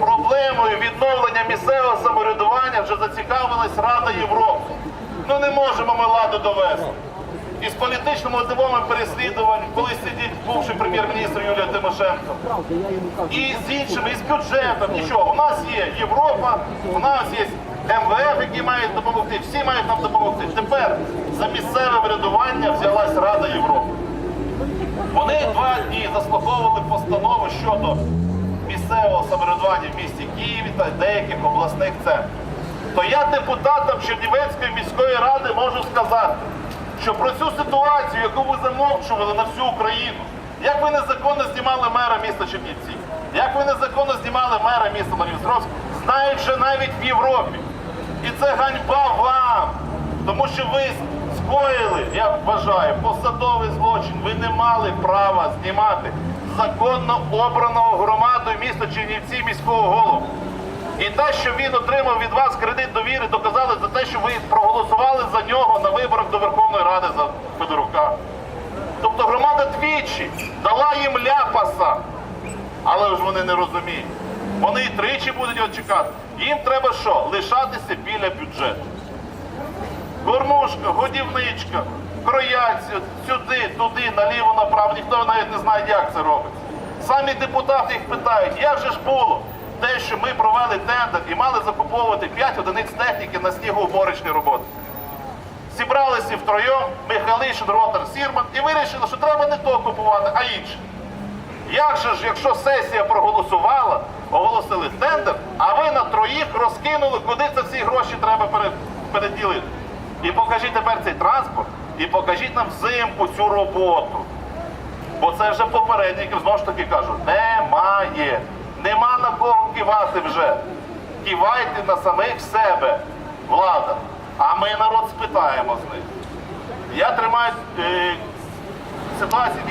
Проблемою відновлення місцевого самоврядування вже зацікавилась Рада Європи. Ну не можемо ми ладу довести. Із політично мотивованим переслідуванням, коли сидить бувший прем'єр-міністр Юлія Тимошенко, і з іншими, і з бюджетом, нічого. У нас є Європа, у нас є МВФ, які мають допомогти, всі мають нам допомогти. Тепер за місцеве врядування взялась Рада Європи. Вони два дні заслуховували постанову щодо місцевого самоврядування в місті Києві та деяких обласних центрів. То я депутатам Чернівецької міської ради можу сказати, що про цю ситуацію, яку ви замовчували на всю Україну, як ви незаконно знімали мера міста Чернівці, як ви незаконно знімали мера міста Мар'їнстровськ, знають вже навіть в Європі. І це ганьба вам, тому що ви скоїли, я вважаю, посадовий злочин. Ви не мали права знімати законно обраного громадою міста Чернівці міського голову. І те, що він отримав від вас кредит довіри, доказали за те, що ви проголосували за нього на виборах до Верховної Ради за Федорука. Тобто громада двічі дала їм ляпаса, але ж вони не розуміють. Вони і тричі будуть його чекати. Їм треба що? Лишатися біля бюджету. Кормушка, годівничка, кроять сюди, туди, наліво, направо. Ніхто навіть не знає, як це робиться. Самі депутати їх питають, як же ж було те, що ми провели тендер і мали закуповувати 5 одиниць техніки на снігоуборочні роботи. Зібралися втроєм, Михайлишин, Ротар, Сірман і вирішили, що треба не то купувати, а інше. Як же ж, якщо сесія проголосувала, оголосили тендер, а ви на троїх розкинули, куди це всі гроші треба переділити? І покажіть тепер цей транспорт, і покажіть нам взимку цю роботу. Бо це вже попередників, знову ж таки кажу, немає. Нема на кого кивати вже. Кивайте на самих себе, влада. А ми народ спитаємо з них. Я тримаю е, ситуацію.